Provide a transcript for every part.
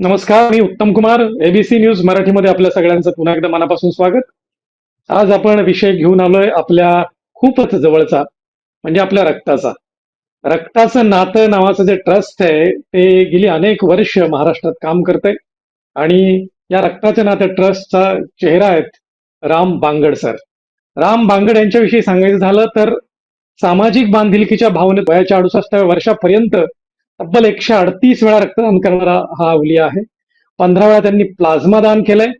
नमस्कार मी उत्तम Kumar ABC news मराठीमध्ये आपल्या सगळ्यांचं पुन्हा एकदा मनापासून स्वागत. आज आपण विषय घेऊन आलोय आपल्या खूपच जवळचा म्हणजे आपल्या रक्ताचा. रक्ताचं नातं नावाचं जे ट्रस्ट आहे ते गेली अनेक वर्ष महाराष्ट्रात काम करतंय. आणि या रक्ताचं नातं ट्रस्टचा चेहरा आहेत राम बांगड सर. राम बांगड यांच्याविषयी सांगायचं झालं तर सामाजिक बांधिलकीच्या भावनेत वयाच्या अडुसष्टाव्या वर्षापर्यंत तब्बल एकशे अडतीस वेळा रक्तदान करणारा हा अवलिया आहे. पंधरा वेळा त्यांनी प्लाझ्मा दान केलंय.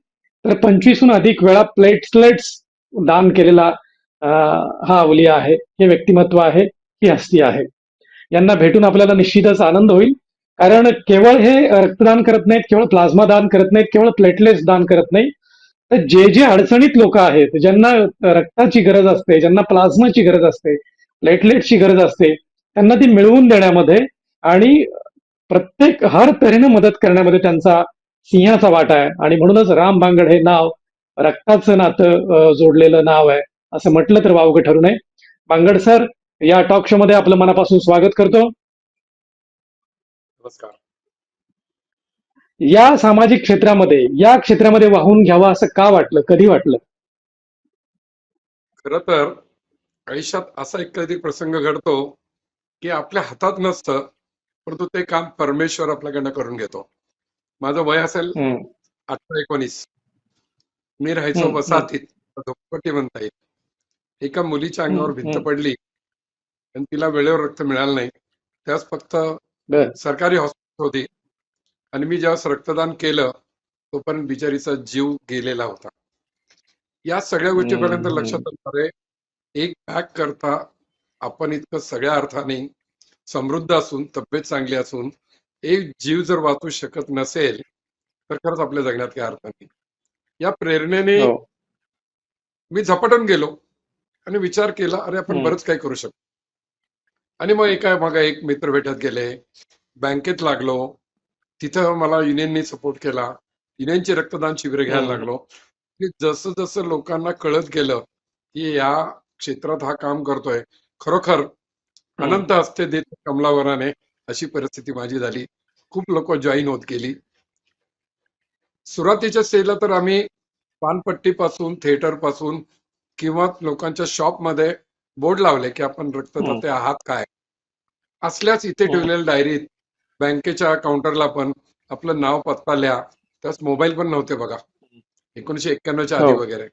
तर पंचवीसहून अधिक वेळा प्लेटलेट्स दान केलेला हा अवलिया आहे. हे व्यक्तिमत्व आहे. ही हस्ती आहे. यांना भेटून आपल्याला निश्चितच आनंद होईल. कारण केवळ हे रक्तदान करत नाहीत केवळ प्लाझ्मा दान करत नाहीत केवळ प्लेटलेट्स दान करत नाही तर जे जे अडचणीत लोक आहेत ज्यांना रक्ताची गरज असते ज्यांना प्लाझ्माची गरज असते प्लेटलेटची गरज असते त्यांना ती मिळवून देण्यामध्ये आणि प्रत्येक हर तऱ्हेने मदत करण्यामध्ये त्यांचा सिंहाचा वाटा आहे. आणि म्हणूनच राम बांगड हे नाव रक्ताचं नातं जोडलेलं नाव आहे असं म्हटलं तर वावगं ठरू नये. बांगड सर या टॉक शो मध्ये आपलं मनापासून स्वागत करतो. नमस्कार. या सामाजिक क्षेत्रामध्ये या क्षेत्रामध्ये वाहून घ्यावं असं का वाटलं? कधी वाटलं? खर तर आयुष्यात असा एक कधी प्रसंग घडतो की आपल्या हातात नसतं परंतु ते काम परमेश्वर आपल्याकडनं करून घेतो. माझं वय असेल अठरा एकोणीस. मी राहायचो वसाहतीत. झोपडपट्टी म्हणता येईल. एका मुलीच्या अंगावर भिंत. पडली आणि तिला वेळेवर रक्त मिळालं नाही. त्यास फक्त सरकारी हॉस्पिटल होती आणि मी ज्यावेळेस रक्तदान केलं तोपर्यंत बिचारीचा जीव गेलेला होता. या सगळ्या गोष्टीपर्यंत लक्षात आणणारे एक बॅग करता आपण इतकं सगळ्या अर्थाने समृद्ध असून तब्येत चांगली असून एक जीव जर वाचू शकत नसेल तर खरंच आपल्या जगण्यात काही अर्थ नाही. या प्रेरणेने हो. मी झपाटून गेलो आणि विचार केला अरे आपण. बरंच काही करू शकतो. आणि मग एका मागा एक मित्र भेटत गेले बँकेत लागलो. तिथं मला युनियननी सपोर्ट केला. युनियनची रक्तदान शिबिर घ्यायला. लागलो. की जसं जसं लोकांना कळत गेलं की या क्षेत्रात हा काम करतोय खरोखर अनंत हस्ते देत कमलावराने अशी परिस्थिती माझी झाली. खूप लोक जॉईन होत गेली. सुरुवातीच्या स्टेजला तर आम्ही पानपट्टीपासून थिएटरपासून किंवा लोकांच्या शॉपमध्ये बोर्ड लावले की आपण रक्तदाते आहात काय? असल्याच इथे. ठेवलेल्या डायरीत बँकेच्या काउंटरला पण आपलं नाव पत्ता लिहा. त्यास मोबाईल पण नव्हते बघा. एकोणीशे एक्क्याण्णवच्या आधी हो. वगैरे.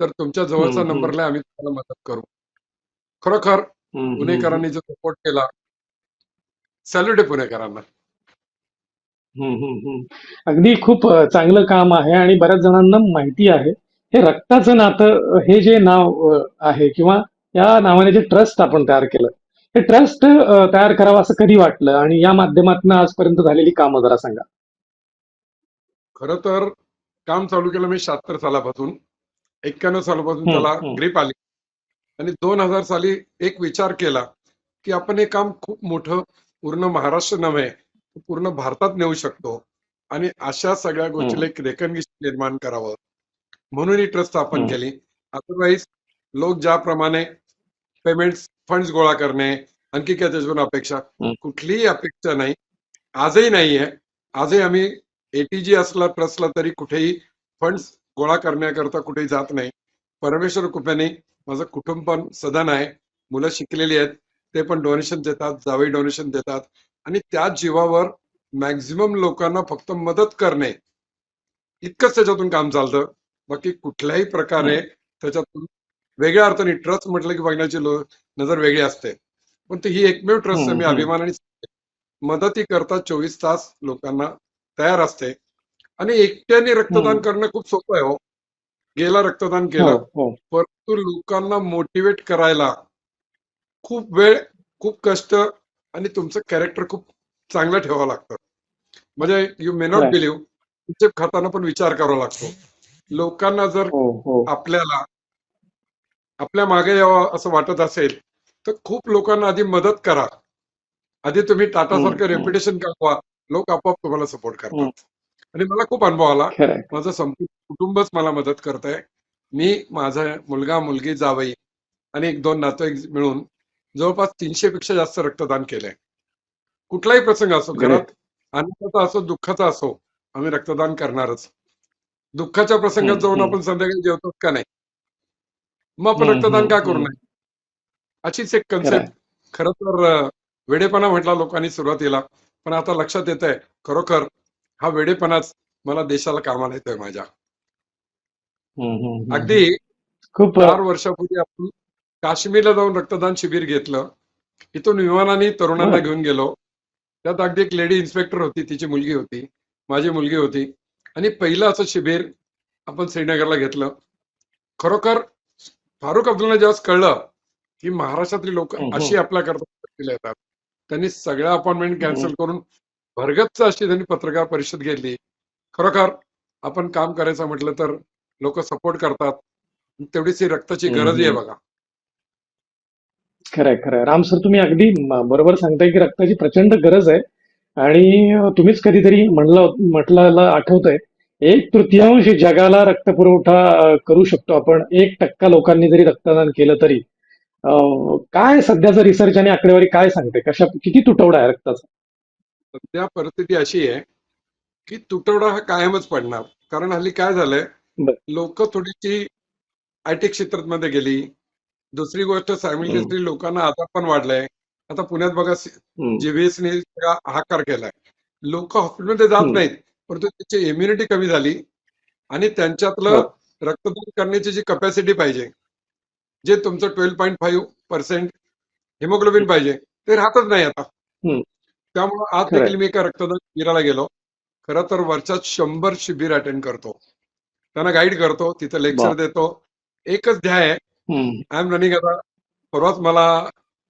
तर तुमच्या जवळचा. नंबरला आम्ही तुम्हाला मदत करू. खरोखर पुणेकरांनी जो सपोर्ट केला सॅल्युट आहे पुणेकरांना. हम्म, हम्म, हम्म. अगदी खूप चांगलं काम आहे आणि बऱ्याच जणांना माहिती आहे. हे रक्ताचं नातं हे जे नाव आहे किंवा या नावाने जे ट्रस्ट आपण तयार केलं हे ट्रस्ट तयार करावं असं कधी वाटलं? आणि या माध्यमातून आजपर्यंत झालेली कामं जरा सांगा. खर तर काम चालू केलं मी शहात्तर सालापासून. एक्क्याण्णव सालापासून त्याला. ग्रीप आली. आणि दोन हजार साली एक विचार केला की आपण हे काम खूप मोठं पूर्ण महाराष्ट्र नव्हे पूर्ण भारतात नेऊ शकतो. आणि अशा सगळ्या गोष्टीला एक रेकग्निशन निर्माण करावं. म्हणून ही ट्रस्ट स्थापन. केली. अदरवाईज लोक ज्याप्रमाणे पेमेंट फंड्स गोळा करणे आणखी काय त्याच्याकडून अपेक्षा. कुठलीही अपेक्षा नाही. आजही नाहीये. आजही आम्ही एटीजी असला ट्रस्टला तरी कुठेही फंड्स गोळा करण्याकरता कुठेही जात नाही. परमेश्वर कृपेने माझं कुटुंब पण सदन आहे. मुलं शिकलेली आहेत. ते पण डोनेशन देतात जावई डोनेशन देतात. आणि त्याच जीवावर मॅक्झिमम लोकांना फक्त मदत करणे. इतकंच त्याच्यातून काम चालतं. बाकी कुठल्याही प्रकारे त्याच्यातून वेगळ्या अर्थाने ट्रस्ट म्हटलं की बघण्याची नजर वेगळी असते. पण ती ही एकमेव ट्रस्ट मी. अभिमानाने. मदती करता चोवीस तास लोकांना तयार असते. आणि एकट्याने रक्तदान. करणं खूप सोपं आहे हो. गेला रक्तदान हो केलं. हो. परंतु लोकांना मोटिवेट करायला खूप वेळ खूप कष्ट आणि तुमचं कॅरेक्टर खूप चांगलं ठेवावं लागतं. म्हणजे यू मे नॉट. बिलीव्ह तुमचे खाताना पण विचार करावा लागतो. लोकांना जर हो आपल्याला आपल्या मागे यावं असं वाटत असेल तर खूप लोकांना आधी मदत करा. आधी तुम्ही टाटा सारखं. रेप्युटेशन कमवा लोक आपोआप तुम्हाला सपोर्ट. करतात. आणि मला खूप अनुभव आला माझं संपूर्ण कुटुंबच मला मदत करत आहे मी माझा मुलगा मुलगी जावई आणि एक दोन नातेवाईक मिळून जवळपास तीनशे पेक्षा जास्त रक्तदान केलंय कुठलाही प्रसंग असो. घरात आनंदाचा असो दुःखाचा असो आम्ही रक्तदान करणारच दुःखाच्या प्रसंगात जाऊन. आपण संध्याकाळी जेवतो का नाही मग आपण रक्तदान का करू. नये अशीच एक. कन्सेप्ट खरं तर वेडेपणा म्हटला लोकांनी सुरुवातीला पण आता लक्षात येत आहे खरोखर हा वेडेपणाच मला देशाला कामाला येतोय माझ्या. अगदी खूप चार वर्षापूर्वी आपण काश्मीरला जाऊन रक्तदान शिबिर घेतलं. इथून विमानाने तरुणांना. घेऊन गेलो. त्यात अगदी एक लेडी इन्स्पेक्टर होती तिची मुलगी होती माझी मुलगी होती. आणि पहिलं असं शिबिर आपण श्रीनगरला घेतलं. खरोखर फारुख अब्दुल्ला जेव्हा कळलं की महाराष्ट्रातली लोक अशी आपल्या करता येतात. त्यांनी सगळ्या अपॉइंटमेंट कॅन्सल करून भरगतच अशी त्यांनी पत्रकार परिषद घेतली. खरोखर आपण काम करायचं म्हटलं तर लोक सपोर्ट करतात. तेवढीच रक्ताची गरज आहे. बघा. खरंय खरंय. राम सर तुम्ही अगदी बरोबर सांगताय की रक्ताची प्रचंड गरज आहे. आणि तुम्हीच कधीतरी म्हणलं म्हटलं आठवतंय एक तृतीयांश जगाला रक्तपुरवठा अं, करू शकतो आपण. एक टक्का लोकांनी जरी रक्तदान केलं तरी. काय सध्याचं रिसर्च आणि आकडेवारी काय सांगते? कशा किती तुटवडा आहे रक्ताचा? सध्या परिस्थिती अशी आहे की तुटवडा हा कायमच पडणार कारण हल्ली काय झालंय. लोक थोडीशी आय टी क्षेत्रामध्ये गेली दुसरी गोष्ट सायमिल्टेनियसली लोकांना आजार पण वाढलाय आता पुण्यात बघा जीबीएसने हाकार केलाय लोक हॉस्पिटलमध्ये जात. नाहीत परंतु त्याची इम्युनिटी कमी झाली आणि त्यांच्यातलं. रक्तदान करण्याची जी कपॅसिटी पाहिजे जे तुमचं twelve point five percent haemoglobin पाहिजे ते राहतच नाही आता. त्यामुळे आज. देखील मी एका रक्तदान शिबिराला गेलो. खरं तर वर्षात शंभर शिबिर अटेंड करतो. त्यांना गाईड करतो तिथं लेक्चर. देतो. एकच ध्येय आहे. आय एम रनिंग आता परवाच मला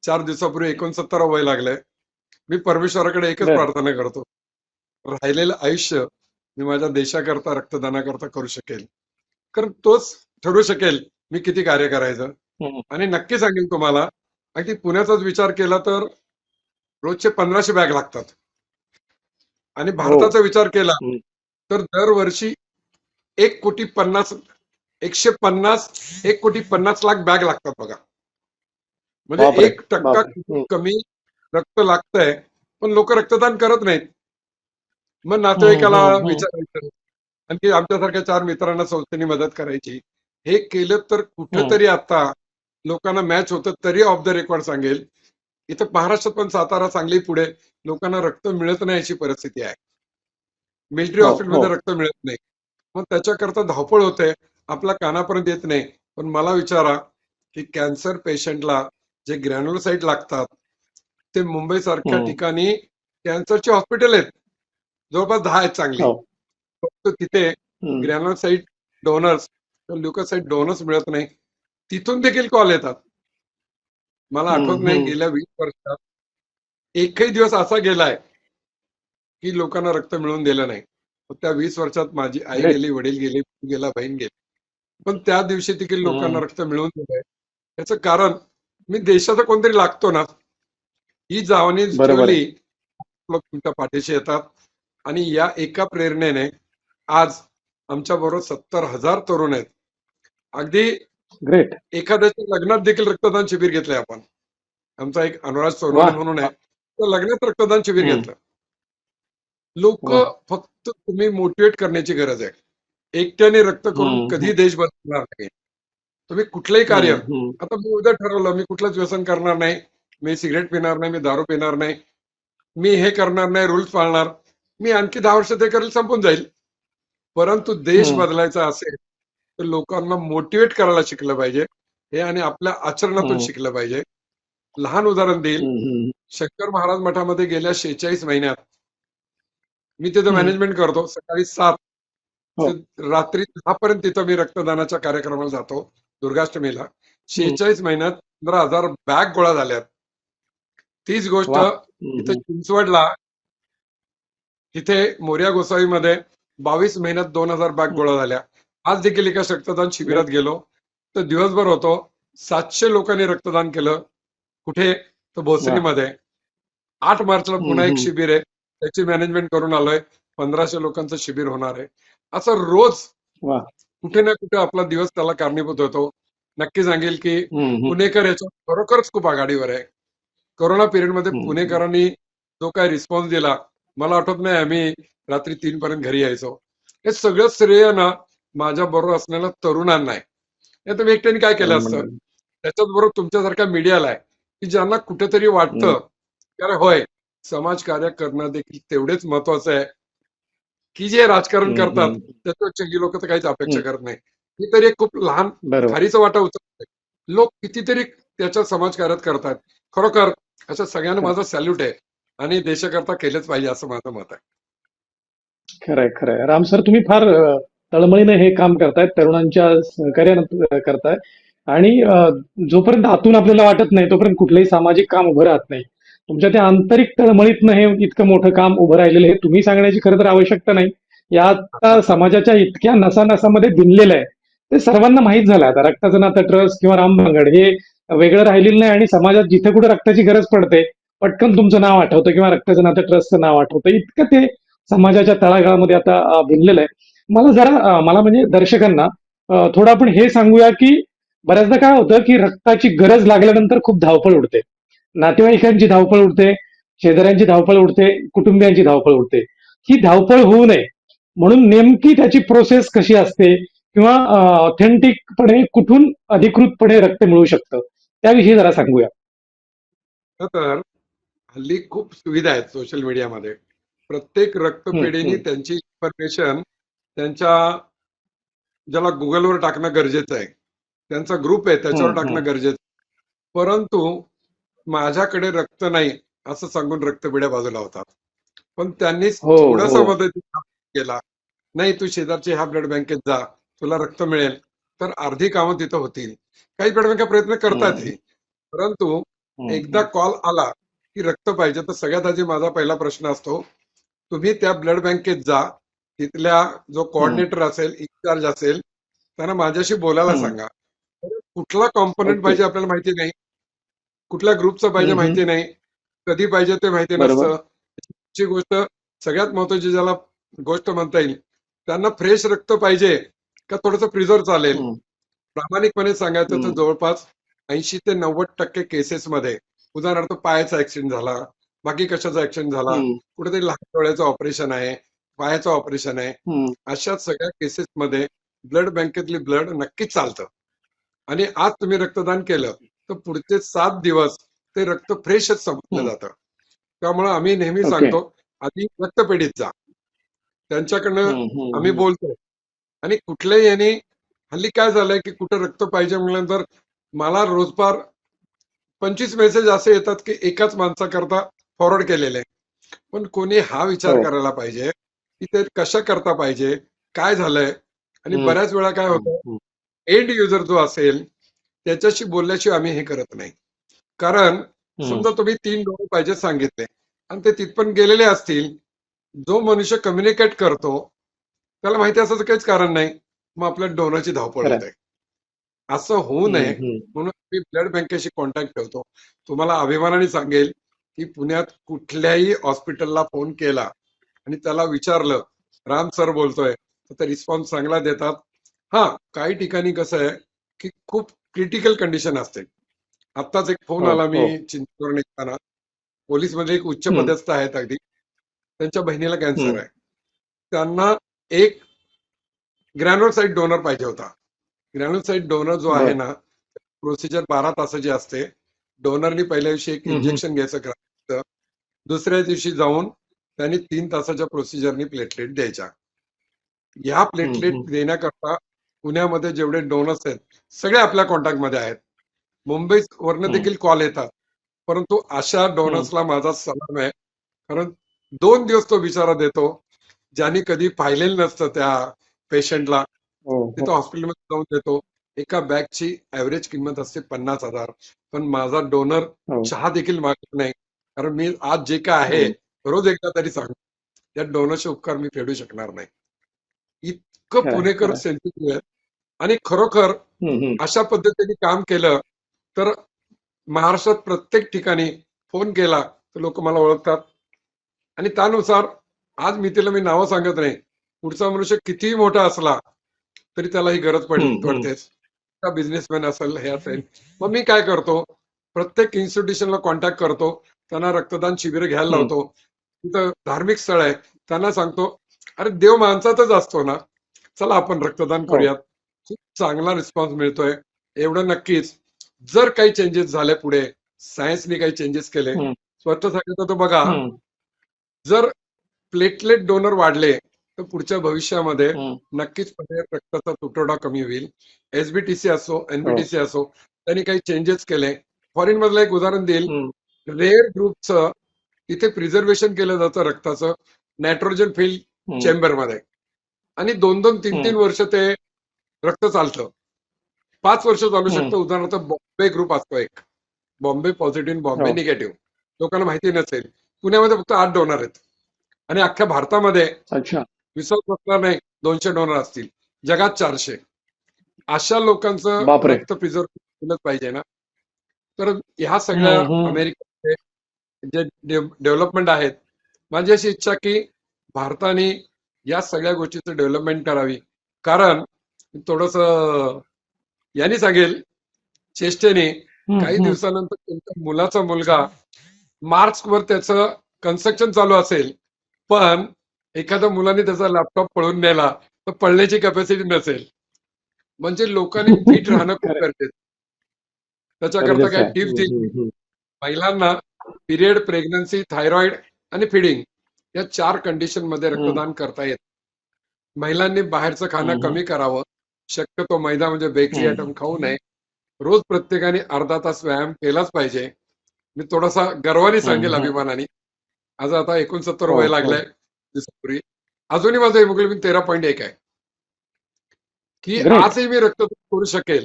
चार दिवसापूर्वी एकोणसत्तर वय लागलंय. मी परमेश्वराकडे एकच. प्रार्थना करतो. राहिलेलं आयुष्य मी माझ्या देशाकरता रक्तदानाकरता करू शकेल. कारण तोच ठरवू शकेल मी किती कार्य करायचं. आणि नक्की सांगेल तुम्हाला अगदी पुण्याचाच विचार केला तर रोजचे पंधराशे बॅग लागतात. आणि भारताचा विचार केला. तर दरवर्षी एक कोटी पन्नास एकशे पन्नास एक कोटी पन्नास लाख बॅग लागतात बघा. म्हणजे एक टक्का. कमी रक्त लागतंय पण लोक रक्तदान करत नाहीत. मग नातेवाईकाला हम्म, हम्म, हम्म. विचारायचं आणखी आमच्यासारख्या चार मित्रांना संस्थेने मदत करायची. हे केलं तर कुठेतरी आता लोकांना मॅच होतं तरी ऑफ द रेकॉर्ड सांगेल. इथं महाराष्ट्रात पण सातारा सांगली पुढे. लोकांना रक्त मिळत नाही अशी परिस्थिती आहे. मिलिटरी हो, हॉस्पिटलमध्ये हो. रक्त मिळत नाही. मग त्याच्याकरता धावपळ होते. आपल्या कानापर्यंत येत नाही. पण मला विचारा की कॅन्सर पेशंटला जे ग्रॅन्युलोसाईट लागतात ते मुंबई सारख्या हम्म. ठिकाणी कॅन्सरचे हॉस्पिटल आहेत. जवळपास दहा आहेत चांगली. हो. फक्त तिथे. ग्रॅन्युलोसाईट डोनर्स ल्युकोसाईट डोनर्स मिळत नाही. तिथून देखील कॉल येतात. मला आठवत नाही. गेल्या वीस वर्षात एकही दिवस असा गेलाय की लोकांना रक्त मिळवून दिलं नाही त्या वीस वर्षात माझी आई. गेली वडील गेले गेला बहीण गेली पण त्या दिवशी देखील लोकांना. रक्त मिळवून दिलंय याचं कारण मी देशाचा कोणतरी लागतो ना ही. ठेवली लोक तुमच्या पाठीशी येतात आणि या एका प्रेरणेने आज आमच्या बरोबर सत्तर हजार तरुण आहेत अगदी ग्रेट एखाद्याच्या लग्नात देखील रक्तदान शिबिर घेतलंय आपण आमचा एक अनुराज सोनवणे वाह. म्हणून आहे तर लग्नात रक्तदान शिबिर. घेतलं लोक. फक्त तुम्ही मोटिवेट करण्याची गरज आहे एकट्याने रक्त करून. कधी देश बदलणार नाही तुम्ही कुठलंही कार्य. आता मी उद्या ठरवलं मी कुठलंच व्यसन करणार नाही मी सिगरेट पिणार नाही मी दारू पिणार नाही मी हे करणार नाही रूल्स पाळणार मी आणखी दहा वर्ष ते करेल संपून जाईल परंतु देश. बदलायचा असेल तर लोकांना मोटिवेट करायला शिकलं पाहिजे. हे आणि आपल्या आचरणातून. शिकलं पाहिजे. लहान उदाहरण देईल. शंकर महाराज मठामध्ये गेल्या शेहेचाळीस महिन्यात मी तिथं. मॅनेजमेंट करतो. सकाळी सात हो. रात्री दहा पर्यंत तिथं मी रक्तदानाच्या कार्यक्रमाला जातो. दुर्गाष्टमीला. शेहेचाळीस महिन्यात पंधरा हजार बॅग गोळा झाल्यात. तीच गोष्ट इथं चिंचवडला. तिथे मोर्या गोसावीमध्ये बावीस महिन्यात दोन हजार बॅग गोळा झाल्या. आज देखील एका रक्तदान शिबिरात गेलो. तर दिवसभर होतो. सातशे लोकांनी रक्तदान केलं. कुठे? तर भोसरीमध्ये. आठ मार्चला पुन्हा एक. शिबिर आहे. त्याची मॅनेजमेंट करून आलोय. पंधराशे लोकांचं शिबिर होणार आहे. असं रोज. कुठे ना कुठे आपला दिवस त्याला कारणीभूत होतो. नक्की सांगेल की. पुणेकर याच्यात खरोखरच खूप आघाडीवर आहे. कोरोना पिरियडमध्ये. पुणेकरांनी जो काय रिस्पॉन्स दिला मला आठवत नाही आम्ही रात्री तीन पर्यंत घरी यायचो. हे सगळं श्रेय ना माझ्या बरोबर असलेल्या तरुणांना आहे. तर एकट्याने काय केलं असतं? त्याच्याच बरोबर तुमच्यासारख्या मीडियाला आहे की ज्यांना कुठेतरी वाटतं की अरे होय समाजकार्य करणं देखील तेवढेच महत्वाचं आहे. की जे राजकारण करतात. त्याच्यापेक्षा ही लोक तर काहीच अपेक्षा करत नाही. ही तरी एक खूप लहान खारीचा वाटा उचलत लोक कितीतरी त्याच्या समाजकार्यात करतात. खरोखर अशा सगळ्यांना माझा सॅल्यूट आहे. आणि देशाकरता केलंच पाहिजे असं माझं मत आहे. खरंय खरंय. राम सर तुम्ही फार तळमळीने हे काम करतायत तरुणांच्या सहकार्यानं करतायत. करताय आणि जोपर्यंत आतून आपल्याला वाटत नाही तोपर्यंत कुठलंही सामाजिक काम उभं राहत नाही. तुमच्या त्या आंतरिक तळमळीतनं हे इतकं मोठं काम उभं राहिलेलं हे तुम्ही सांगण्याची खरं तर आवश्यकता नाही. या आता समाजाच्या इतक्या नसानसामध्ये भिनलेलं आहे. ते सर्वांना माहीत झालं आता रक्ताचं नातं ट्रस्ट किंवा राम भांगड हे वेगळं राहिलेलं नाही आणि समाजात जिथे कुठे रक्ताची गरज पडते पटकन तुमचं नाव आठवतं किंवा रक्ताचं नातं ट्रस्टचं नाव आठवतं. इतकं ते समाजाच्या तळागाळामध्ये आता भिनलेलं आहे. मला जरा मला म्हणजे दर्शकांना थोडं आपण हे सांगूया की बऱ्याचदा काय होतं की रक्ताची गरज लागल्यानंतर खूप धावपळ उडते. नातेवाईकांची धावपळ उडते शेजाऱ्यांची धावपळ उडते कुटुंबियांची धावपळ उडते. ही धावपळ होऊ नये. म्हणून नेमकी त्याची प्रोसेस कशी असते किंवा ऑथेंटिकपणे कुठून अधिकृतपणे रक्त मिळू शकतं त्याविषयी जरा सांगूया. तर हल्ली खूप सुविधा आहेत सोशल मीडियामध्ये प्रत्येक रक्तपेढीने. त्यांची इन्फॉर्मेशन त्यांच्या ज्याला गुगलवर टाकणं गरजेचं आहे. त्यांचा ग्रुप आहे त्याच्यावर हम्म, टाकणं गरजेचं आहे. परंतु माझ्याकडे रक्त नाही असं सांगून रक्तपेढ्या बाजूला होतात. पण त्यांनी हो, थोडासा हो. मदत केला. नाही तू शेजारच्या ह्या ब्लड बँकेत जा तुला रक्त मिळेल. तर अर्धी कामं तिथं होतील. काही ब्लड बँका प्रयत्न करतात हे. परंतु एकदा कॉल आला की रक्त पाहिजे. तर सगळ्यात आधी माझा पहिला प्रश्न असतो तुम्ही त्या ब्लड बँकेत जा तिथल्या जो कोऑर्डिनेटर असेल इन्चार्ज असेल त्यांना माझ्याशी बोलायला. सांगा कुठला कॉम्पोनंट. पाहिजे आपल्याला माहिती नाही कुठल्या ग्रुपचं पाहिजे. माहिती नाही कधी पाहिजे ते माहिती. नसतं गोष्ट सगळ्यात महत्वाची ज्याला गोष्ट म्हणता येईल त्यांना फ्रेश रक्त पाहिजे का थोडंसं प्रिझर्व चालेल. प्रामाणिकपणे सांगायचं तर. जवळपास ऐंशी ते नव्वद टक्के केसेसमध्ये उदाहरणार्थ पायाचा ऍक्सिडेंट झाला बाकी कशाचा ऍक्सिडेंट झाला. कुठेतरी लहान डोळ्याचं ऑपरेशन आहे पायाचं ऑपरेशन आहे. अशा सगळ्या केसेसमध्ये ब्लड बँकेतली ब्लड नक्कीच चालतं आणि आज तुम्ही रक्तदान केलं तर पुढचे सात दिवस ते रक्त फ्रेशच समजलं. जातं त्यामुळे आम्ही नेहमी. सांगतो आधी रक्तपेढीत जा त्यांच्याकडनं आम्ही. बोलतो आणि कुठल्याही याने हल्ली काय झालंय की कुठं रक्त पाहिजे म्हटल्यानंतर मला रोजपार पंचवीस मेसेज असे येतात की एकाच माणसाकरता फॉरवर्ड केलेले पण कोणी हा विचार हो. करायला पाहिजे की ते कशा करता पाहिजे काय झालंय आणि. बऱ्याच वेळा काय होतं. एंड युजर जो असेल त्याच्याशी बोलल्याशिवाय आम्ही हे करत नाही कारण. समजा तुम्ही तीन डोळे पाहिजे सांगितले आणि ते तिथपर्यंत गेलेले असतील जो मनुष्य कम्युनिकेट करतो त्याला माहिती असायचं काहीच कारण नाही मग आपल्या डोनरची धावपळ. होते असं होऊ नये. म्हणून मी ब्लड बँकेशी कॉन्टॅक्ट ठेवतो तुम्हाला अभिमानाने सांगेल की पुण्यात कुठल्याही हॉस्पिटलला फोन केला आणि त्याला विचारलं राम सर बोलतोय तर ते रिस्पॉन्स चांगला देतात हा काही ठिकाणी कसं आहे की खूप क्रिटिकल कंडिशन असते आत्ताच एक फोन हो, आला मी हो. चिंचवड निघताना पोलीसमध्ये एक उच्च. पदस्थ आहेत अगदी त्यांच्या बहिणीला कॅन्सर. आहे त्यांना एक ग्रॅन्युलोसाइट डोनर पाहिजे होता ग्रॅन्युलोसाइट डोनर जो आहे. ना प्रोसिजर बारा तासाची असते डोनरनी पहिल्या दिवशी एक. इंजेक्शन घ्यायचं दुसऱ्या दिवशी जाऊन त्यांनी तीन तासाच्या प्रोसिजरनी प्लेटलेट द्यायच्या. ह्या प्लेटलेट. देण्याकरता पुण्यामध्ये जेवढे डोनर्स आहेत सगळे आपल्या कॉन्टॅक्टमध्ये आहेत. मुंबईवरनं हम्म. देखील कॉल येतात. परंतु अशा डोनर्सला माझा सलाम आहे. कारण दोन दिवस तो बिचारा देतो ज्यांनी कधी पाहिलेलं नसतं त्या पेशंटला हो. तिथं हॉस्पिटलमध्ये जाऊन देतो. एका बॅगची ऍव्हरेज किंमत असते पन्नास हजार. पण माझा डोनर हो. चहा देखील मागत नाही. कारण मी आज जे काय आहे रोज एकदा तरी सांगतो त्या डोनरचे उपकार मी फेडू शकणार नाही. इतकं पुणेकर. सेन्सिटिव्ह आहे. आणि खरोखर. अशा पद्धतीने काम केलं तर महाराष्ट्रात प्रत्येक ठिकाणी फोन केला तर लोक मला ओळखतात. आणि त्यानुसार आज मी तिला मी नावं सांगत नाही. पुढचा मनुष्य कितीही मोठा असला तरी त्याला ही गरज. पडतेच. बिझनेसमॅन असेल हे असेल. मग मी काय करतो? प्रत्येक इन्स्टिट्यूशनला कॉन्टॅक्ट करतो. त्यांना रक्तदान शिबिर घ्यायला. लावतो तिथं धार्मिक स्थळ आहे त्यांना सांगतो अरे देव माणसातच असतो ना चला आपण रक्तदान हो. करूयात खूप चांगला रिस्पॉन्स मिळतोय एवढं नक्कीच जर काही चेंजेस झाले पुढे सायन्सने काही चेंजेस केले. स्वतः सांगितलं तर बघा जर प्लेटलेट डोनर वाढले तर पुढच्या भविष्यामध्ये. नक्कीच रक्ताचा तुटवडा कमी होईल एसबीटीसी असो एनबीटीसी असो त्यांनी काही चेंजेस केले फॉरेन मधलं एक उदाहरण देईल. रेअर ग्रुपचं तिथे प्रिझर्वेशन केलं जातं रक्ताचं नायट्रोजन फिल. चेंबरमध्ये आणि दोन दोन तीन तीन वर्ष ते रक्त चालतं. पाच वर्ष चालू. शकतं. उदाहरणार्थ बॉम्बे ग्रुप असतो एक. बॉम्बे पॉझिटिव्ह बॉम्बे हो. निगेटिव्ह लोकांना माहिती नसेल. पुण्यामध्ये फक्त आठ डोनर आहेत. आणि अख्ख्या भारतामध्ये विश्वास बसणार नाही दोनशे डोनर असतील. जगात चारशे. अशा लोकांचं. रक्त प्रिझर्व केलंच पाहिजे ना. तर ह्या सगळ्या. अमेरिकेचे जे डेव्हलपमेंट आहेत माझी अशी इच्छा की भारताने या सगळ्या गोष्टीचं डेव्हलपमेंट करावी कारण थोडस यांनी सांगेल चेष्टेने काही. दिवसानंतर तुमच्या मुलाचा मुलगा मार्च वर त्याचं कन्स्ट्रक्शन चालू असेल पण एखाद्या मुलाने त्याचा लॅपटॉप पळून नेला तर पळण्याची कॅपॅसिटी नसेल म्हणजे लोकांनी फिट राहणं खूप. गरजेचं त्याच्याकरता काय. टिप्स देईल महिलांना पिरियड प्रेग्नन्सी थायरॉइड आणि फिडिंग या चार कंडिशनमध्ये. रक्तदान करता येत महिलांनी बाहेरचं खाणं. कमी करावं शक्यतो मैदा म्हणजे बेकरी. आयटम खाऊ नये रोज प्रत्येकाने अर्धा तास व्यायाम केलाच पाहिजे मी थोडासा गर्वाने सांगेल. अभिमानाने आज आता एकोणसत्तर हो, वय हो. लागलंय दिवसापूर्वी अजूनही माझं हिमोग्लोबिन तेरा पॉईंट एक आहे की. आजही मी रक्तदान करू शकेल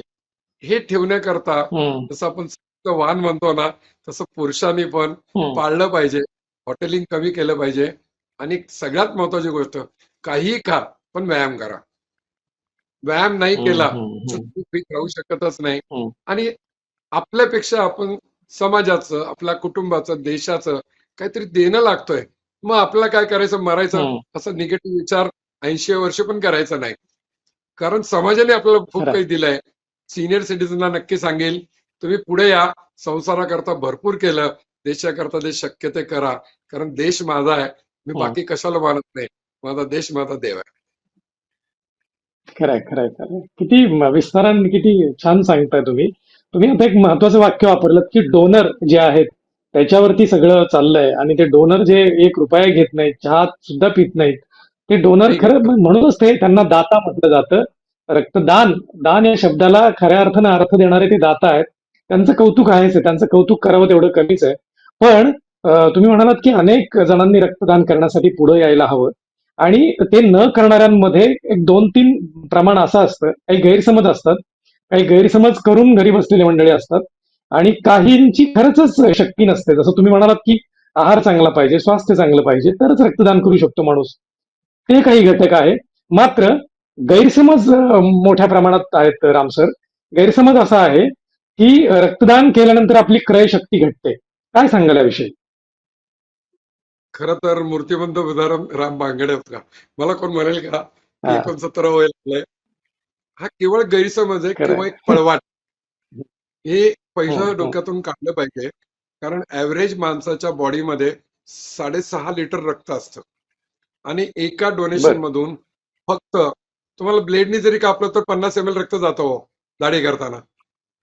हे ठेवण्याकरता जसं आपण वाहन म्हणतो ना तसं पुरुषांनी पण. पाळलं पाहिजे हॉटेलिंग कमी केलं पाहिजे आणि सगळ्यात महत्वाची गोष्ट काहीही खा पण व्यायाम करा व्यायाम नाही केला राहू शकतच नाही. आणि आपल्यापेक्षा आपण समाजाचं आपल्या कुटुंबाचं देशाचं काहीतरी देणं लागतोय मग आपल्याला काय करायचं मरायचं. असं निगेटिव्ह विचार ऐंशी वर्ष पण करायचं नाही कारण समाजाने आपल्याला खूप. काही दिलंय सिनियर सिटीजनला नक्की सांगेल तुम्ही पुढे या. संसाराकरता भरपूर केलं. देशाकरता जे शक्य ते करा. कारण देश माझा आहे. मी हम्म. बाकी कशाला मानत नाही? माझा देश माझा देव आहे. खरंय खरंय खरंय. किती विस्ताराने किती छान सांगताय तुम्ही. तुम्ही आता एक महत्वाचं वाक्य वापरलं की डोनर जे आहेत त्याच्यावरती सगळं चाललंय. आणि ते डोनर जे एक रुपया घेत नाहीत चहा सुद्धा पित नाहीत ते डोनर खरं. म्हणूनच ते त्यांना दाता म्हटलं जातं. रक्तदान दान या शब्दाला खऱ्या अर्थानं अर्थ देणारे ते दाता आहेत. त्यांचं कौतुक आहेच आहे. त्यांचं कौतुक करावं तेवढं कमीच आहे. पण तुम्ही म्हणालात की अनेक जणांनी रक्तदान करण्यासाठी पुढे यायला हवं. आणि ते न करणाऱ्यांमध्ये एक दोन तीन प्रमाण असं असतं. काही गैरसमज असतात. काही गैरसमज करून घरी बसलेले मंडळी असतात. आणि काहींची खरंच शक्ती नसते. जसं तुम्ही म्हणालात की आहार चांगला पाहिजे स्वास्थ्य चांगलं पाहिजे तरच रक्तदान करू शकतो माणूस. ते काही घटक आहे मात्र गैरसमज मोठ्या प्रमाणात आहेत रामसर गैरसमज असा आहे की रक्तदान केल्यानंतर आपली क्रय शक्ती घटते. काय सांगाल याविषयी? खरं तर मूर्तिमंत उदाहरण राम बांगडे होता मला कोण म्हणेल का? की हा. एकोणसत्तर वय लागलंय हा केवळ गैरसमज आहे. किंवा एक पळवाट. हे हो, पहिलं हो. डोक्यातून काढलं पाहिजे. कारण ऍव्हरेज माणसाच्या बॉडीमध्ये साडेसहा लिटर रक्त असतं. आणि एका डोनेशन. मधून फक्त तुम्हाला ब्लेडनी जरी कापलं तर पन्नास एम एल रक्त जातं हो दाढी करताना.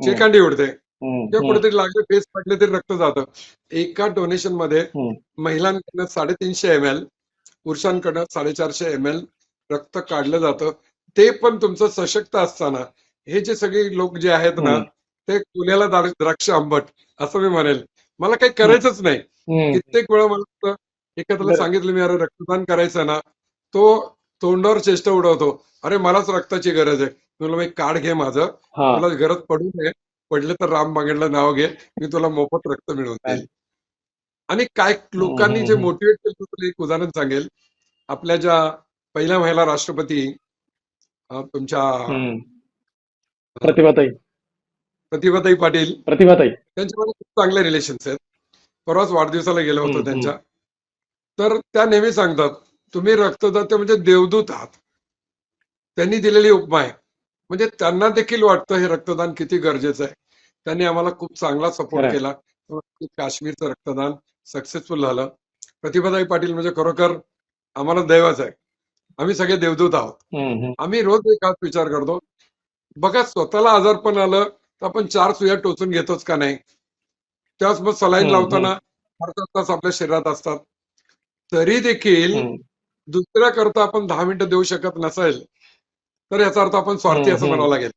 चिकांडी उडते किंवा कुठेतरी लागले फेस पडले तरी रक्त जातं. एका डोनेशनमध्ये. महिलांकडनं साडेतीनशे एम एल पुरुषांकडनं साडेचारशे एम एल रक्त काढलं जातं. ते पण तुमचं सशक्त असताना हे जे सगळे लोक जे आहेत ना. ते पुण्याला द्राक्ष आंबट असं मी म्हणेल. मला काही करायचंच नाही. कित्येक वेळा मला एखाद्याला. सांगितलं मी अरे रक्तदान करायचं ना तो तोंडावर चेष्ट उडवतो. अरे मलाच रक्ताची गरज आहे. म्हणलं, "बाई, कार्ड घे माझं. तुला गरज पडू नये. पडले तर राम बागेडलं नाव घे. मी तुला मोफत रक्त मिळवून देईल. आणि काय लोकांनी जे. मोटिवेट केलं तुला एक उदाहरण सांगेल. आपल्या ज्या पहिल्या महिला राष्ट्रपती तुमच्या. प्रतिभाताई. प्रतिभाताई पाटील. प्रतिभाताई. त्यांच्यामध्ये खूप चांगले रिलेशन्स आहेत. परवाच वाढदिवसाला गेलो होतो त्यांच्या. तर त्या नेहमी सांगतात तुम्ही रक्तदाते म्हणजे देवदूत आहात. त्यांनी दिलेली उपमा आहे. म्हणजे त्यांना देखील वाटतं हे रक्तदान किती गरजेचं आहे. त्यांनी आम्हाला खूप चांगला सपोर्ट. केला. काश्मीरचं रक्तदान सक्सेसफुल झालं. प्रतिभाताई पाटील म्हणजे खरोखर आम्हाला दैवच आहे. आम्ही सगळे देवदूत आहोत. आम्ही रोज एक हाच विचार करतो. बघा स्वतःला आजारपण आलं तर आपण चार सुया टोचून घेतोच का नाही? त्याच मग सलाईन लावताना अर्धा तास आपल्या शरीरात असतात. तरी देखील. दुसऱ्याकरता आपण दहा मिनिटं देऊ शकत नसेल तर याचा अर्थ आपण स्वार्थी असं. म्हणावं लागेल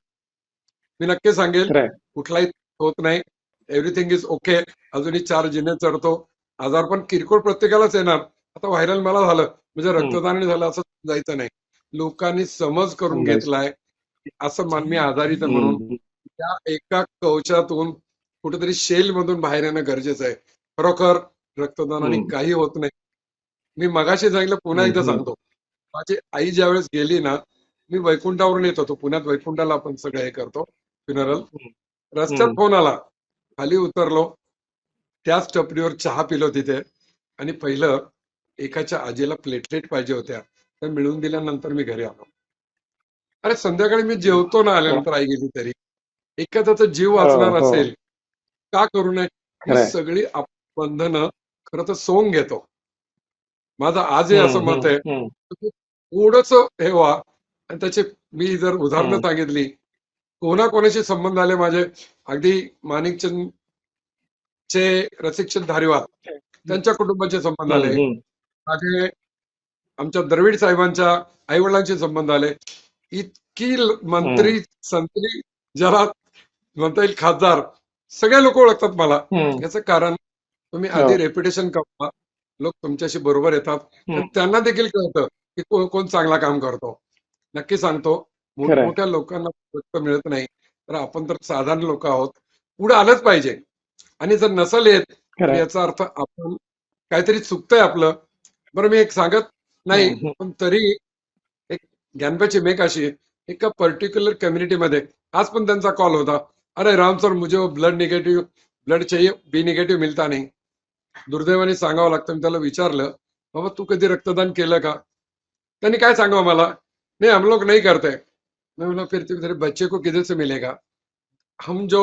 मी नक्की सांगेल. कुठलाही होत नाही एव्हरीथिंग इज ओके अजूनही चार जिने चढतो आजार पण किरकोळ प्रत्येकालाच येणार आता व्हायरल मला झालं म्हणजे. रक्तदान झालं असं जायचं नाही लोकांनी समज करून. घेतलाय असं मान मी आजारी तर म्हणून. त्या एका कवचातून कुठेतरी शेल मधून बाहेर येणं गरजेचं आहे खरोखर रक्तदानाने. काही होत नाही मी मगाशी सांगितलं पुन्हा एकदा. सांगतो माझी आई ज्यावेळेस गेली ना मी वैकुंठावरून येत होतो. पुण्यात वैकुंठाला आपण सगळं हे करतो. फ्युनरल रस्त्यात. फोन आला. खाली उतरलो. त्याच टपरीवर चहा पिलो तिथे. आणि पहिलं एकाच्या आजीला प्लेटलेट पाहिजे होत्या. त्या मिळवून दिल्यानंतर मी घरी आलो. अरे संध्याकाळी मी जेवतो ना आल्यानंतर आई गेली तरी. एखाद्याचा जीव वाचणार हो, हो. असेल. का करू नये? ही. सगळी बंधनं खरं तर सोंग घेतो. माझं आजही असं मत आहे. थोडस हे व्हा. आणि त्याचे मी जर उदाहरणं. सांगितली कोणाकोणाशी संबंध आले माझे अगदी माणिकचंद चे रसिकचंद धारीवाल त्यांच्या कुटुंबाचे संबंध आले. माझे आमच्या द्रविड साहेबांच्या आई वडिलांचे संबंध आले इतकी मंत्री संत्री ज्याला म्हणता येईल खासदार सगळे लोक ओळखतात मला. याचं कारण तुम्ही हो. आधी रेप्युटेशन कमवा लोक तुमच्याशी बरोबर येतात. त्यांना देखील कळतं की कोण कोण चांगला काम करतो नक्की सांगतो. मोठमोठ्या लोकांना रक्त मिळत नाही. तर आपण तर साधारण लोक आहोत. पुढे आलंच पाहिजे. आणि जर नसल येत तर. याचा अर्थ आपण काहीतरी चुकतंय आपलं. बरं मी एक सांगत नाही. पण तरी एक ज्ञानपाची मेक अशी एका पर्टिक्युलर कम्युनिटीमध्ये आज पण त्यांचा कॉल होता. अरे राम सर मुझे ब्लड निगेटिव्ह ब्लड चाहिए बी निगेटिव्ह मिळता नाही. दुर्दैवाने सांगावं लागतं. मी त्याला विचारलं बाबा तू कधी रक्तदान केलं का? त्यांनी काय सांगावं मला? नहीं हम लोग नहीं करते। मैं बोला फिर तेरे बच्चे को किधर से मिलेगा? हम जो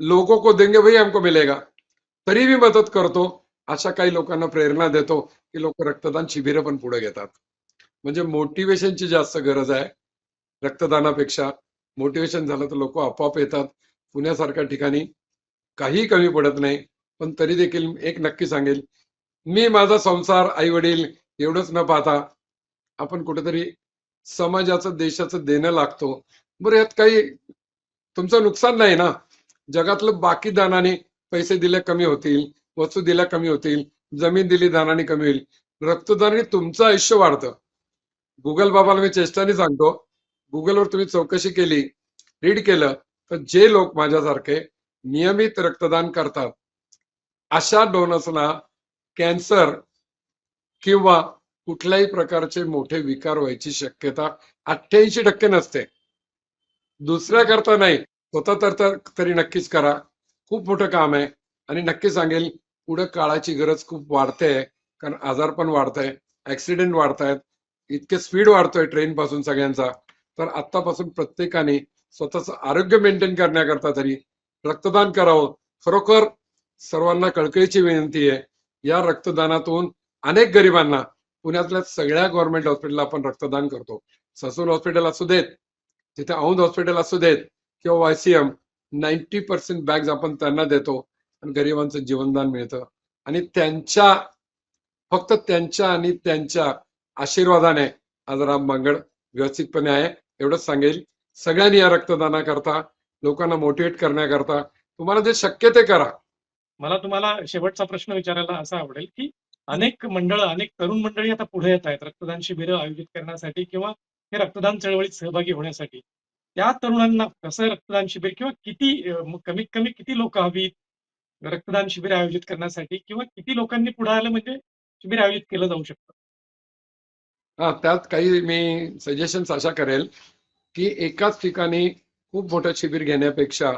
लोगों को देंगे वही हमको मिलेगा। तरी मी मदत करतो अशा काही लोकांना प्रेरणा देतो की लोक रक्तदान शिबिरं पण पुढे घेतात। म्हणजे मोटिवेशनची जास्त गरज आहे रक्तदानापेक्षा. मोटिवेशन झालं तर लोक आपोआप येतात. पुण्यासारख्या ठिकाणी काही कमी पडत नाही. पण तरी देखील एक नक्की सांगेल मी माझा संसार आई वडील एवढंच न पाहता आपण कुठेतरी समाजाचं देशाचं देणं लागतो. बरं यात काही तुमचं नुकसान नाही ना? जगातलं बाकी दानाने पैसे दिले कमी होतील वस्तू दिल्या कमी होतील जमीन दिली दानाने कमी होईल. रक्तदानाने तुमचं आयुष्य वाढतं. गुगल बाबाला मी चेष्टाने सांगतो. गुगलवर तुम्ही चौकशी केली रीड केलं तर जे लोक माझ्यासारखे नियमित रक्तदान करतात अशा डोनर्सना कॅन्सर किंवा कुठल्याही प्रकारचे मोठे विकार व्हायची शक्यता अठ्ठ्याऐंशी टक्के नसते. दुसऱ्या करता नाही स्वतः तर तर तरी नक्कीच करा. खूप मोठं काम आहे. आणि नक्की सांगेल पुढे काळाची गरज खूप वाढते कारण आजार पण वाढतंय ऍक्सिडेंट वाढतायत इतके स्पीड वाढतोय ट्रेन पासून सगळ्यांचा. तर आतापासून प्रत्येकाने स्वतःचं आरोग्य मेंटेन करण्याकरता तरी रक्तदान करावं. खरोखर सर्वांना कळकळीची विनंती आहे. या रक्तदानातून अनेक गरिबांना पुण्यातल्या सगळ्या गव्हर्नमेंट हॉस्पिटलला आपण रक्तदान करतो. ससून हॉस्पिटल असू देत तिथे औंध हॉस्पिटल असू देत किंवा वायसीएम नाईन्टी पर्सेंट बॅग्स आपण त्यांना देतो आणि गरिबांचं जीवनदान मिळतं. आणि त्यांच्या फक्त त्यांच्या आणि त्यांच्या आशीर्वादाने आज राम मंगळ व्यवस्थितपणे आहे. एवढंच सांगेल सगळ्यांनी या रक्तदानाकरता लोकांना मोटिवेट करण्याकरता तुम्हाला जे शक्य ते करा. मला तुम्हाला शेवटचा प्रश्न विचारायला असा आवडेल की अनेक मंडळ अनेक तरुण मंडळी आता पुढे येत आहेत. रक्तदान शिबिरं आयोजित करण्यासाठी किंवा हे रक्तदान चळवळीत सहभागी होण्यासाठी. त्या तरुणांना कसं रक्तदान शिबिर किंवा किती कमीत कमी किती लोक हवीत? रक्तदान शिबिर आयोजित करण्यासाठी किंवा किती लोकांनी पुढे आलं म्हणजे शिबिर आयोजित केलं जाऊ शकतं? हा त्यात काही मी सजेशन्स अशा करेल की एकाच ठिकाणी खूप मोठं शिबिर घेण्यापेक्षा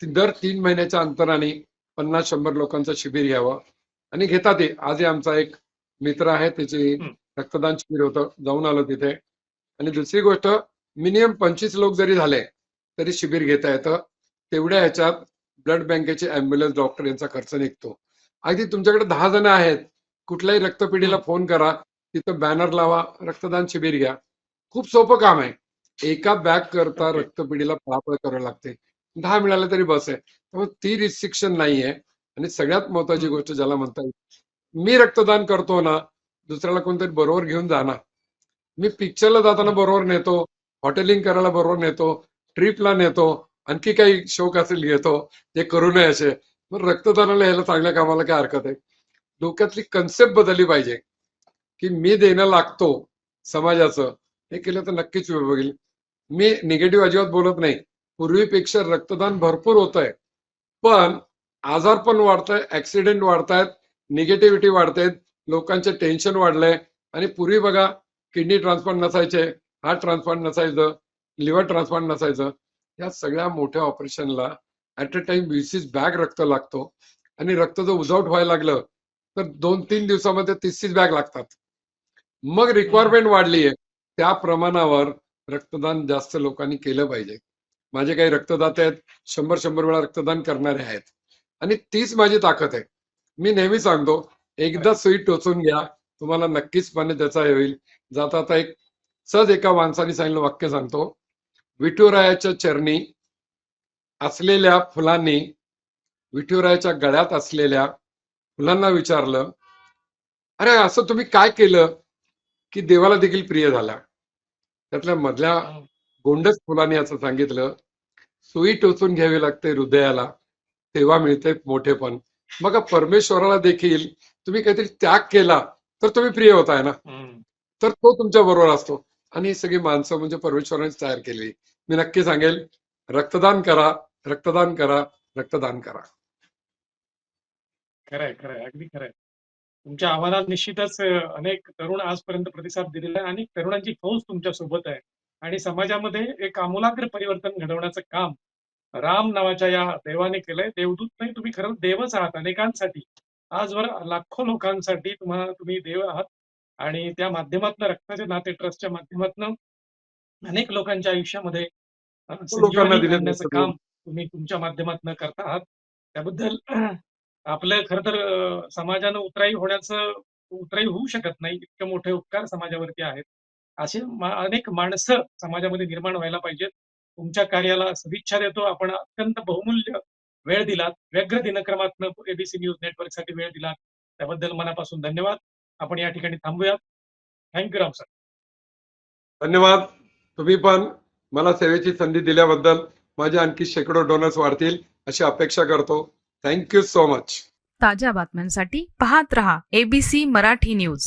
दर तीन महिन्याच्या अंतराने पन्नास शंभर लोकांचं शिबिर घ्यावं आणि घेतात ते. आजही आमचा एक मित्र आहे त्याचे. रक्तदान शिबिर होतं जाऊन आलो तिथे. आणि दुसरी गोष्ट मिनिमम पंचवीस लोक जरी झाले तरी शिबिर घेता येतं. तेवढ्या ह्याच्यात ब्लड बँकेचे अँब्युलन्स डॉक्टर यांचा खर्च निघतो. अगदी तुमच्याकडे दहा जण आहेत. कुठल्याही रक्तपेढीला फोन करा. तिथं बॅनर लावा रक्तदान शिबिर घ्या. खूप सोपं काम आहे. एका बॅग करता. रक्तपेढीला पळापळ करावी लागते. दहा मिळाले तरी बस आहे. त्यामुळे ती रिस्ट्रिक्शन नाहीये. आणि सगळ्यात महत्वाची गोष्ट ज्याला म्हणता येईल मी रक्तदान करतो ना दुसऱ्याला कोणतरी बरोबर घेऊन जा ना. मी पिक्चरला जाताना बरोबर नेतो हॉटेलिंग करायला बरोबर नेतो ट्रिपला नेतो आणखी काही शौक असेल घेतो ते करू नये असे. मग रक्तदानाला यायला चांगल्या कामाला काय हरकत आहे? डोक्यातली कन्सेप्ट बदलली पाहिजे. की मी देणं लागतो समाजाचं हे केलं तर नक्कीच बघेल. मी निगेटिव्ह अजिबात बोलत नाही. पूर्वीपेक्षा रक्तदान भरपूर होत आहे पण आजार पण वाढतोय ऍक्सिडेंट वाढतायत निगेटिव्हिटी वाढतायत लोकांचे टेन्शन वाढलंय. आणि पूर्वी बघा किडनी ट्रान्सप्लांट नसायचे हार्ट ट्रान्सप्लांट नसायचं लिव्हर ट्रान्सप्लांट नसायचं. या सगळ्या मोठ्या ऑपरेशनला ऍट अ टाइम वीस बॅग रक्त लागतो. आणि रक्त जर उजावट व्हायला लागलं तर दोन तीन दिवसामध्ये तीस तीस बॅग लागतात. मग रिक्वायरमेंट वाढली आहे त्या प्रमाणावर रक्तदान जास्त लोकांनी केलं पाहिजे. माझे काही रक्तदाते आहेत शंभर शंभर वेळा रक्तदान करणारे आहेत. आणि तीच माझी ताकद आहे. मी नेहमी सांगतो एकदा सुई टोचून घ्या तुम्हाला नक्कीच पाणी त्याचा हे होईल. जाता आता एक सहज एका माणसाने सांगितलं वाक्य सांगतो. विठुरायाच्या चरणी असलेल्या फुलांनी विठुरायाच्या गळ्यात असलेल्या फुलांना विचारलं अरे असं तुम्ही काय केलं की देवाला देखील प्रिय झाला? त्यातल्या मधल्या. गोंडस फुलांनी असं सांगितलं सुई टोचून घ्यावी लागते हृदयाला तेव्हा मिळते मोठेपण. मग परमेश्वराला देखील तुम्ही काहीतरी त्याग केला तर तुम्ही प्रिय होताय ना. तर तो तुमच्या बरोबर असतो. आणि ही सगळी माणसं म्हणजे परमेश्वरानेच तयार केली मी नक्की सांगेल रक्तदान करा रक्तदान करा रक्तदान करा. खरंय खरंय. अगदी खरंय. तुमच्या आव्हानात निश्चितच अनेक तरुण आजपर्यंत प्रतिसाद दिलेला आहे. अनेक तरुणांची फौज तुमच्यासोबत आहे. आणि समाजामध्ये एक आमूलाग्र परिवर्तन घडवण्याचं काम राम नावाच्या या देवाने केलंय. देवदूत नाही तुम्ही खरं देवच आहात अनेकांसाठी. आजवर लाखो लोकांसाठी तुम्हाला तुम्ही देव आहात. आणि त्या माध्यमातून रक्ताचे नाते ट्रस्टच्या माध्यमातून अनेक लोकांच्या आयुष्यामध्ये. काम तुम्ही तुमच्या माध्यमातून करता आहात. त्याबद्दल आपलं खरं तर समाजानं उतराई होण्याचं उतराई होऊ शकत नाही. इतके मोठे उपकार समाजावरती आहेत. असे अनेक माणसं समाजामध्ये निर्माण व्हायला पाहिजेत. तुमच्या कार्याला सदिच्छा देतो. आपण अत्यंत बहुमूल्य वेळ दिलात. व्यग्र दिनक्रमातनं एबीसी न्यूज नेटवर्कसाठी वेळ दिलात. त्याबद्दल मनापासून धन्यवाद. आपण या ठिकाणी थांबूयात. Thank you Ram sir. धन्यवाद. तुम्ही पण मला सेवेची संधी दिल्याबद्दल माझे आणखी शेकडो डोनर्स वाढतील अशी अपेक्षा करतो. थँक्यू सो मच ताज्या बातम्यांसाठी पाहत रहा एबीसी मराठी न्यूज